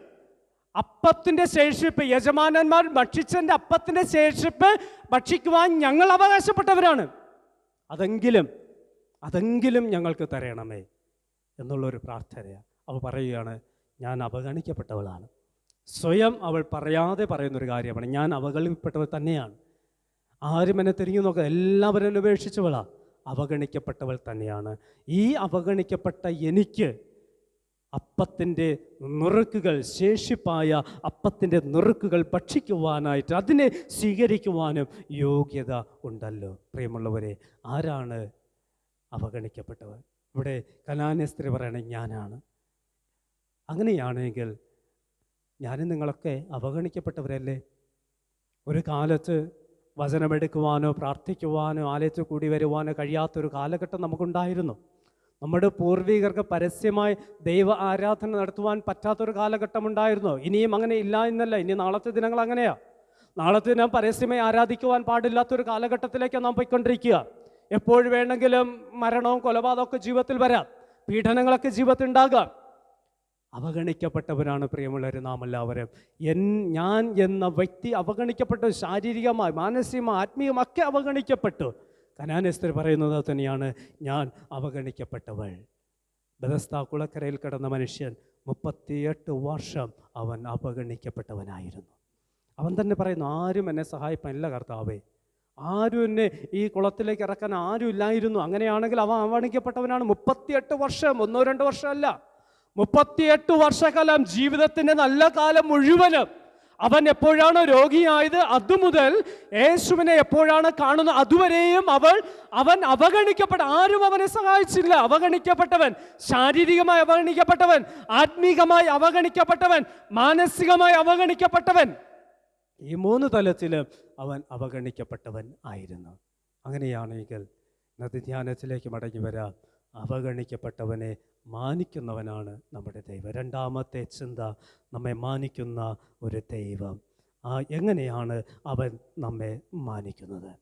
അപ്പത്തിന്റെ ശേഷിപ്പ് യജമാനന്മാർ ഭക്ഷിച്ചതിന്റെ അപ്പത്തിന്റെ ശേഷിപ്പ് ഭക്ഷിക്കുവാൻ ഞങ്ങൾ അവകാശപ്പെട്ടവരാണ്. അതെങ്കിലും അതെങ്കിലും ഞങ്ങൾക്ക് തരയണമേ എന്നുള്ളൊരു പ്രാർത്ഥനയാണ്. അവൾ പറയുകയാണ് ഞാൻ അവഗണിക്കപ്പെട്ടവളാണ്. സ്വയം അവൾ പറയാതെ പറയുന്നൊരു കാര്യമാണ്. ഞാൻ അവഗണിക്കപ്പെട്ടവൾ തന്നെയാണ്. ആരും എന്നെ തിരിഞ്ഞു നോക്കുക എല്ലാവരും എന്നെ ഉപേക്ഷിച്ചവളാ അവഗണിക്കപ്പെട്ടവൾ തന്നെയാണ്. ഈ അവഗണിക്കപ്പെട്ട എനിക്ക് അപ്പത്തിന്റെ നുറുക്കുകൾ ശേഷിപ്പായ അപ്പത്തിന്റെ നുറുക്കുകൾ ഭക്ഷിക്കുവാനായിട്ട് അതിനെ സ്വീകരിക്കുവാനും യോഗ്യത ഉണ്ടല്ലോ. പ്രിയമുള്ളവരെ ആരാണ് അവഗണിക്കപ്പെട്ടവർ ഇവിടെ കനാന്യ സ്ത്രീ പറയണേ ഞാനാണ്. അങ്ങനെയാണെങ്കിൽ ഞാനും നിങ്ങളൊക്കെ അവഗണിക്കപ്പെട്ടവരല്ലേ? ഒരു കാലത്ത് വചനമെടുക്കുവാനോ പ്രാർത്ഥിക്കുവാനോ ആലയത്തിൽ കൂടി വരുവാനോ കഴിയാത്തൊരു കാലഘട്ടം നമുക്കുണ്ടായിരുന്നു. നമ്മുടെ പൂർവികർക്ക് പരസ്യമായി ദൈവ ആരാധന നടത്തുവാൻ പറ്റാത്തൊരു കാലഘട്ടം ഉണ്ടായിരുന്നു ഇനിയും അങ്ങനെ ഇല്ല എന്നല്ല. ഇനി നാളത്തെ ദിനങ്ങൾ അങ്ങനെയാ. നാളത്തെ ദിനം പരസ്യമായി ആരാധിക്കുവാൻ പാടില്ലാത്തൊരു കാലഘട്ടത്തിലേക്കാണ് നാം പോയിക്കൊണ്ടിരിക്കുക. എപ്പോഴും വേണമെങ്കിലും മരണവും കൊലപാതകമൊക്കെ ജീവിതത്തിൽ വരാം. പീഡനങ്ങളൊക്കെ ജീവിതത്തിൽ ഉണ്ടാകാം അവഗണിക്കപ്പെട്ടവരാണ് പ്രിയമുള്ളവർ നാം എല്ലാവരും എൻ ഞാൻ എന്ന വ്യക്തി അവഗണിക്കപ്പെട്ടു ശാരീരികമായി മാനസികമായി ആത്മീയമൊക്കെ അവഗണിക്കപ്പെട്ടു. കനാനസ്തർ പറയുന്നത് തന്നെയാണ് ഞാൻ അവഗണിക്കപ്പെട്ടവൾ. ബദസ്ത കുളക്കരയിൽ കിടന്ന മനുഷ്യൻ മുപ്പത്തിയെട്ട് വർഷം അവൻ അവഗണിക്കപ്പെട്ടവനായിരുന്നു. അവൻ തന്നെ പറയുന്നു ആരും എന്നെ സഹായിപ്പാനില്ല കർത്താവേ. ആരും എന്നെ ഈ കുളത്തിലേക്ക് ഇറക്കാൻ ആരും ഇല്ലായിരുന്നു അങ്ങനെയാണെങ്കിൽ അവൻ അവഗണിക്കപ്പെട്ടവനാണ് മുപ്പത്തിയെട്ട് വർഷം ഒന്നോ രണ്ടോ വർഷമല്ല മുപ്പത്തിയെട്ട് വർഷക്കാലം ജീവിതത്തിന്റെ നല്ല കാലം മുഴുവനും അവൻ എപ്പോഴാണ് രോഗിയായത് അതുമുതൽ യേശുവിനെ എപ്പോഴാണ് കാണുന്നത് അതുവരെയും അവൾ അവൻ അവഗണിക്കപ്പെട്ട ആരും അവനെ സഹായിച്ചില്ല. അവഗണിക്കപ്പെട്ടവൻ ശാരീരികമായി അവഗണിക്കപ്പെട്ടവൻ ആത്മീകമായി അവഗണിക്കപ്പെട്ടവൻ മാനസികമായി അവഗണിക്കപ്പെട്ടവൻ. ഈ മൂന്ന് തലത്തിലും അവൻ അവഗണിക്കപ്പെട്ടവൻ ആയിരുന്നു. അങ്ങനെയാണെങ്കിൽ ഇന്നത്തെ ധ്യാനത്തിലേക്ക് മടങ്ങി വരാം. അവഗണിക്കപ്പെട്ടവനെ മാനിക്കുന്നവനാണ് നമ്മുടെ ദൈവം. രണ്ടാമത്തെ ചിന്ത നമ്മെ മാനിക്കുന്ന ഒരു ദൈവം. ആ എങ്ങനെയാണ് അവൻ നമ്മെ മാനിക്കുന്നത്?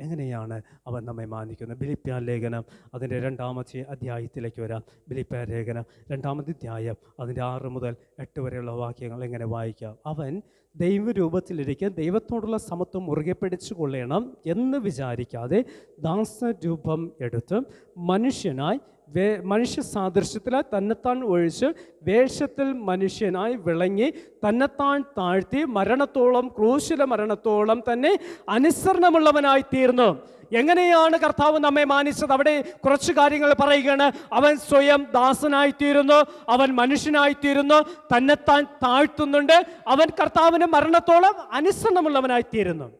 എങ്ങനെയാണ് അവൻ നമ്മെ മാനിക്കുന്നത്? ബിലിപ്പ്യാൻ ലേഖനം അതിന്റെ രണ്ടാമത്തെ അധ്യായത്തിലേക്ക് വരാം. ബിലിപ്പ്യാൻ ലേഖനം രണ്ടാമത്തെ അധ്യായം അതിന്റെ ആറ് മുതൽ എട്ട് വരെയുള്ള വാക്യങ്ങൾ എങ്ങനെ വായിക്കാം? അവൻ ദൈവരൂപത്തിലിരിക്കുക ദൈവത്തോടുള്ള സമത്വം മുറുകെ പിടിച്ചു കൊള്ളണം എന്ന് വിചാരിക്കാതെ ദാസരൂപം എടുത്ത് മനുഷ്യനായി വേ മനുഷ്യ സാദൃശ്യത്തിലായി തന്നെത്താൻ ഒഴിച്ച് വേഷത്തിൽ മനുഷ്യനായി വിളങ്ങി തന്നെത്താൻ താഴ്ത്തി മരണത്തോളം ക്രൂശില മരണത്തോളം തന്നെ അനുസരണമുള്ളവനായി തീർന്നു. എങ്ങനെയാണ് കർത്താവ് നമ്മെ മാനിച്ചത്? അവിടെ കുറച്ച് കാര്യങ്ങൾ പറയുകയാണ്. അവൻ സ്വയം ദാസനായി തീരുന്നു അവൻ മനുഷ്യനായി തീരുന്നു തന്നെത്താൻ താഴ്ത്തുന്നുണ്ട് അവൻ കർത്താവിന് മരണത്തോളം അനുസരണമുള്ളവനായി തീരുന്നു.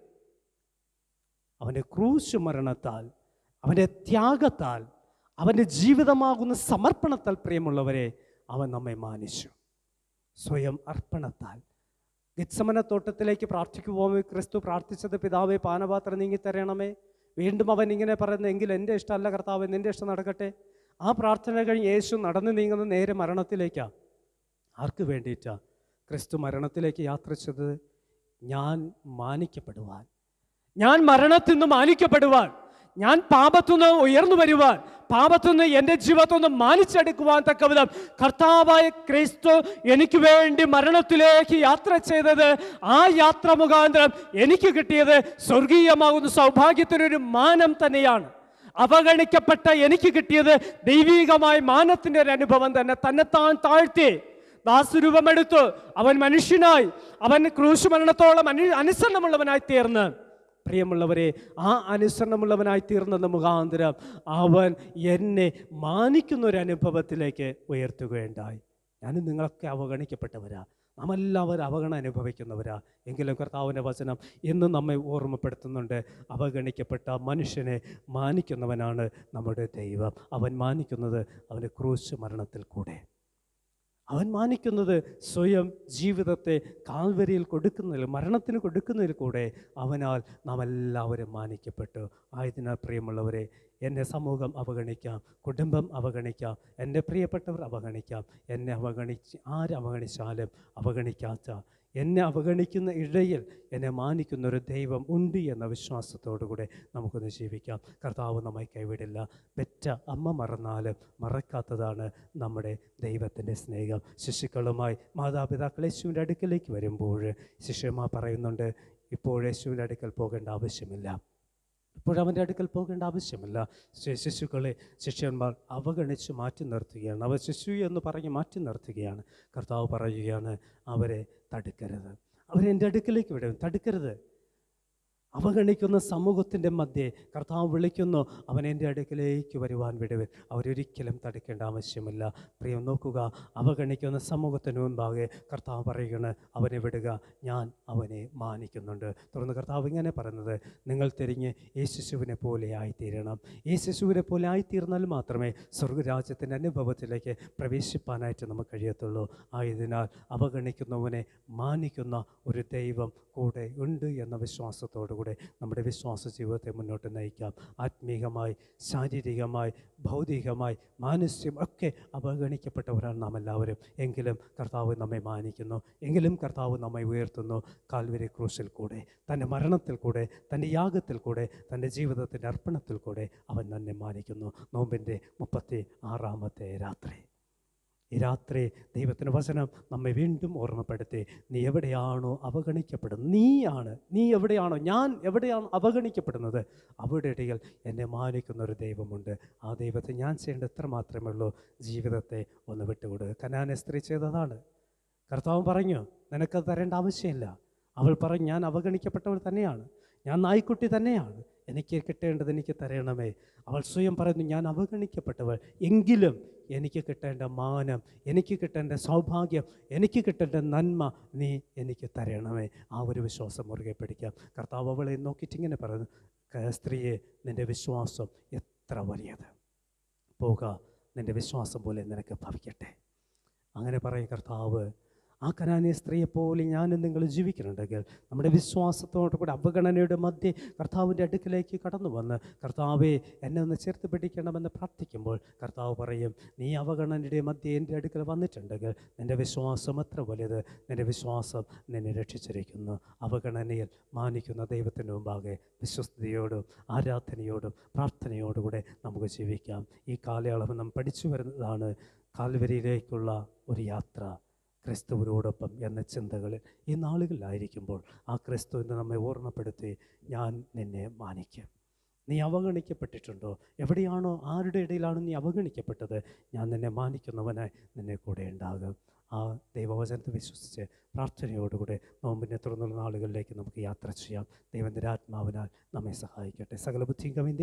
അവന്റെ ക്രൂശ് മരണത്താൽ അവന്റെ ത്യാഗത്താൽ അവന്റെ ജീവിതമാകുന്ന സമർപ്പണത്താൽ പ്രിയമുള്ളവരെ അവൻ നമ്മെ മാനിച്ചു. സ്വയം അർപ്പണത്താൽ. ഗത്സമന തോട്ടത്തിലേക്ക് പ്രാർത്ഥിക്കുമ്പോൾ ക്രിസ്തു പ്രാർത്ഥിച്ചത് പിതാവെ പാനപാത്രം നീങ്ങി തരണമേ വീണ്ടും അവൻ ഇങ്ങനെ പറയുന്നത് എങ്കിൽ എന്റെ ഇഷ്ടമല്ല കർത്താവ് നിന്റെ ഇഷ്ടം നടക്കട്ടെ. ആ പ്രാർത്ഥന കഴിഞ്ഞ് യേശു നടന്നു നീങ്ങുന്ന നേരെ മരണത്തിലേക്കാണ് ആർക്ക് വേണ്ടിയിട്ടാണ് ക്രിസ്തു മരണത്തിലേക്ക് യാത്ര ഞാൻ മാനിക്കപ്പെടുവാൻ. ഞാൻ മരണത്തിൽ നിന്ന് മാനിക്കപ്പെടുവാൻ. ഞാൻ പാപത്തുനിന്ന് ഉയർന്നു വരുവാൻ പാപത്തുനിന്ന് എന്റെ ജീവിതത്തൊന്ന് മാനിച്ചെടുക്കുവാൻ തക്ക വിധം കർത്താവായ ക്രിസ്തു എനിക്ക് വേണ്ടി മരണത്തിലേക്ക് യാത്ര ചെയ്തത് ആ യാത്ര മുഖാന്തരം എനിക്ക് കിട്ടിയത് സ്വർഗീയമാകുന്ന സൗഭാഗ്യത്തിനൊരു മാനം തന്നെയാണ്. അവഗണിക്കപ്പെട്ട എനിക്ക് കിട്ടിയത് ദൈവീകമായ മാനത്തിന്റെ ഒരു അനുഭവം തന്നെ തന്നെത്താൻ താഴ്ത്തി. ദാസുരൂപമെടുത്തു അവൻ മനുഷ്യനായി അവൻ ക്രൂശ് മരണത്തോളം അനു അനുസരണമുള്ളവനായി തീർന്ന്. പ്രിയമുള്ളവരെ ആ അനുസരണമുള്ളവനായി തീർന്നെന്ന മുഖാന്തരം അവൻ എന്നെ മാനിക്കുന്ന ഒരു അനുഭവത്തിലേക്ക് ഉയർത്തുകയുണ്ടായി. ഞാനും നിങ്ങളൊക്കെ അവഗണിക്കപ്പെട്ടവരാ. നാം അവഗണ അനുഭവിക്കുന്നവരാ. എങ്കിലും കർത്താവിന്റെ വചനം ഇന്ന് നമ്മെ ഓർമ്മപ്പെടുത്തുന്നുണ്ട്. അവഗണിക്കപ്പെട്ട മനുഷ്യനെ മാനിക്കുന്നവനാണ് നമ്മുടെ ദൈവം. അവൻ മാനിക്കുന്നത് അവന്റെ ക്രൂശ് മരണത്തിൽ കൂടെ. അവൻ മാനിക്കുന്നത് സ്വയം ജീവിതത്തെ കാൽവരിയിൽ കൊടുക്കുന്നതിൽ മരണത്തിന് കൊടുക്കുന്നതിൽ കൂടെ അവനാൽ നാം എല്ലാവരും മാനിക്കപ്പെട്ടു. ആയതിനാൽ പ്രിയമുള്ളവരെ എന്നെ സമൂഹം അവഗണിക്കാം കുടുംബം അവഗണിക്കാം എന്റെ പ്രിയപ്പെട്ടവർ അവഗണിക്കാം എന്നെ അവഗണിച്ച് ആര് അവഗണിച്ചാലും അവഗണിക്കാത്ത എന്നെ അവഗണിക്കുന്ന ഇടയിൽ എന്നെ മാനിക്കുന്ന ഒരു ദൈവം ഉണ്ട് എന്ന വിശ്വാസത്തോടുകൂടെ നമുക്കൊന്ന് ജീവിക്കാം. കർത്താവ് നമ്മെ കൈവിടില്ല. പെറ്റ അമ്മ മറന്നാലും മറക്കാത്തതാണ് നമ്മുടെ ദൈവത്തിന്റെ സ്നേഹം. ശിശുക്കളുമായി മാതാപിതാക്കൾ യേശുവിന്റെ അടുക്കലേക്ക് വരുമ്പോൾ ശിഷ്യന്മാർ പറയുന്നുണ്ട് ഇപ്പോൾ യേശുവിന്റെ അടുക്കൽ പോകേണ്ട ആവശ്യമില്ല. ഇപ്പോൾ അവന്റെ അടുക്കൽ പോകേണ്ട ആവശ്യമില്ല. ശിശുക്കളെ ശിഷ്യന്മാർ അവഗണിച്ച് മാറ്റി നിർത്തുകയാണ്. അവർ ശിശു എന്ന് പറഞ്ഞ് മാറ്റി നിർത്തുകയാണ്. കർത്താവ് പറയുകയാണ് അവരെ തടുക്കരുത്. അവരെ എന്റെ അടുക്കലേക്ക് വിടും തടുക്കരുത്. അവഗണിക്കുന്ന സമൂഹത്തിന്റെ മധ്യേ കർത്താവ് വിളിക്കുന്നു അവൻ എന്റെ അടുക്കിലേക്ക് വരുവാൻ വിടുവൻ. അവരൊരിക്കലും തടുക്കേണ്ട ആവശ്യമില്ല. പ്രിയം നോക്കുക അവഗണിക്കുന്ന സമൂഹത്തിന് മുൻപാകെ കർത്താവ് പറയുകയാണ് അവനെ വിടുക ഞാൻ അവനെ മാനിക്കുന്നുണ്ട്. തുടർന്ന് കർത്താവ് ഇങ്ങനെ പറയുന്നത് നിങ്ങൾ തിരിഞ്ഞ് യേശുശുവിനെ പോലെ ആയിത്തീരണം. യേശുശുവിനെ പോലെ ആയിത്തീർന്നാൽ മാത്രമേ സ്വർഗരാജ്യത്തിന്റെ അനുഭവത്തിലേക്ക് പ്രവേശിപ്പാനായിട്ട് നമുക്ക് കഴിയത്തുള്ളൂ. ആയതിനാൽ അവഗണിക്കുന്നവനെ മാനിക്കുന്ന ഒരു ദൈവം കൂടെ ഉണ്ട് എന്ന വിശ്വാസത്തോടുകൂടെ നമ്മുടെ വിശ്വാസ ജീവിതത്തെ മുന്നോട്ട് നയിക്കാം. ആത്മീകമായി ശാരീരികമായി ഭൗതികമായി മാനസികം ഒക്കെ അവഗണിക്കപ്പെട്ടവരാണ് നാം എല്ലാവരും. എങ്കിലും കർത്താവ് നമ്മെ മാനിക്കുന്നു. എങ്കിലും കർത്താവ് നമ്മെ ഉയർത്തുന്നു. കാൽവരി ക്രൂശിൽ കൂടെ തന്റെ മരണത്തിൽ കൂടെ തന്റെ യാഗത്തിൽ കൂടെ തന്റെ ജീവിതത്തിന്റെ അർപ്പണത്തിൽ കൂടെ അവൻ തന്നെ മാനിക്കുന്നു. നോമ്പിന്റെ മുപ്പത്തി ആറാമത്തെ രാത്രി. ഈ രാത്രി ദൈവത്തിന്റെ വചനം നമ്മെ വീണ്ടും ഓർമ്മപ്പെടുത്തി. നീ എവിടെയാണോ അവഗണിക്കപ്പെടുന്നത്? നീയാണ്. നീ എവിടെയാണോ? ഞാൻ എവിടെയാണോ അവഗണിക്കപ്പെടുന്നത്? അവിടെ ഇടയിൽ എന്നെ മാനിക്കുന്ന ഒരു ദൈവമുണ്ട്. ആ ദൈവത്തെ ഞാൻ ചെയ്യേണ്ട എത്ര മാത്രമേ ഉള്ളൂ. ജീവിതത്തെ ഒന്ന് വിട്ടുകൊടുക്കുക കനാനെ സ്ത്രീ ചെയ്തതാണ്. കർത്താവ് പറഞ്ഞു നിനക്കത് തരേണ്ട ആവശ്യമില്ല. അവൾ പറഞ്ഞു ഞാൻ അവഗണിക്കപ്പെട്ടവൾ തന്നെയാണ്. ഞാൻ നായ്ക്കുട്ടി തന്നെയാണ്. എനിക്ക് കിട്ടേണ്ടത് എനിക്ക് തരണമേ. അവൾ സ്വയം പറയുന്നു ഞാൻ അവഗണിക്കപ്പെട്ടവൾ. എങ്കിലും എനിക്ക് കിട്ടേണ്ട മാനം എനിക്ക് കിട്ടേണ്ട സൗഭാഗ്യം എനിക്ക് കിട്ടേണ്ട നന്മ നീ എനിക്ക് തരണമേ. ആ ഒരു വിശ്വാസം മുറുകെ പിടിക്കാം. കർത്താവ് അവളെ നോക്കിയിട്ട് ഇങ്ങനെ പറയുന്നു സ്ത്രീയെ നിന്റെ വിശ്വാസം എത്ര വലിയത്? പോക നിന്റെ വിശ്വാസം പോലെ നിനക്ക് ഭവിക്കട്ടെ. അങ്ങനെ പറയും കർത്താവ് ആ സ്ത്രീയെ പോലെ ഞാനും നിങ്ങൾ ജീവിക്കുന്നുണ്ടെങ്കിൽ നമ്മുടെ വിശ്വാസത്തോടു കൂടെ അവഗണനയുടെ മധ്യേ കർത്താവിന്റെ അടുക്കിലേക്ക് കടന്നു വന്ന് കർത്താവെ എന്നെ ഒന്ന് ചേർത്ത് പിടിക്കണമെന്ന് പ്രാർത്ഥിക്കുമ്പോൾ കർത്താവ് പറയും നീ അവഗണനയുടെ മധ്യേ എന്റെ അടുക്കൽ വന്നിട്ടുണ്ടെങ്കിൽ നിന്റെ വിശ്വാസം എത്ര വലുത് നിന്റെ വിശ്വാസം നിന്നെ രക്ഷിച്ചിരിക്കുന്നു. അവഗണനയിൽ മാനിക്കുന്ന ദൈവത്തിന്റെ മുമ്പാകെ വിശ്വസ്തയോടും ആരാധനയോടും പ്രാർത്ഥനയോടുകൂടെ നമുക്ക് ജീവിക്കാം. ഈ കാലയളവ് നാം പഠിച്ചു വരുന്നതാണ് കാൽവരിയിലേക്കുള്ള ഒരു യാത്ര. ക്രിസ്തുവിനോടൊപ്പം എന്ന ചിന്തകളിൽ ഈ നാളുകളിലായിരിക്കുമ്പോൾ ആ ക്രിസ്തുവിനെ നമ്മെ ഓർമ്മപ്പെടുത്തി ഞാൻ നിന്നെ മാനിക്കും. നീ അവഗണിക്കപ്പെട്ടിട്ടുണ്ടോ? എവിടെയാണോ? ആരുടെ ഇടയിലാണ് നീ അവഗണിക്കപ്പെട്ടത്? ഞാൻ നിന്നെ മാനിക്കുന്നവനായി നിന്നെ കൂടെ ഉണ്ടാകും. ആ ദൈവവചനത്തെ വിശ്വസിച്ച് പ്രാർത്ഥനയോടുകൂടെ നോമ്പിനെ തുടർന്നുള്ള നാളുകളിലേക്ക് നമുക്ക് യാത്ര ചെയ്യാം. ദൈവത്തിന്റെ ആത്മാവിനാൽ നമ്മെ സഹായിക്കട്ടെ. സകല ബുദ്ധിയും കവിയും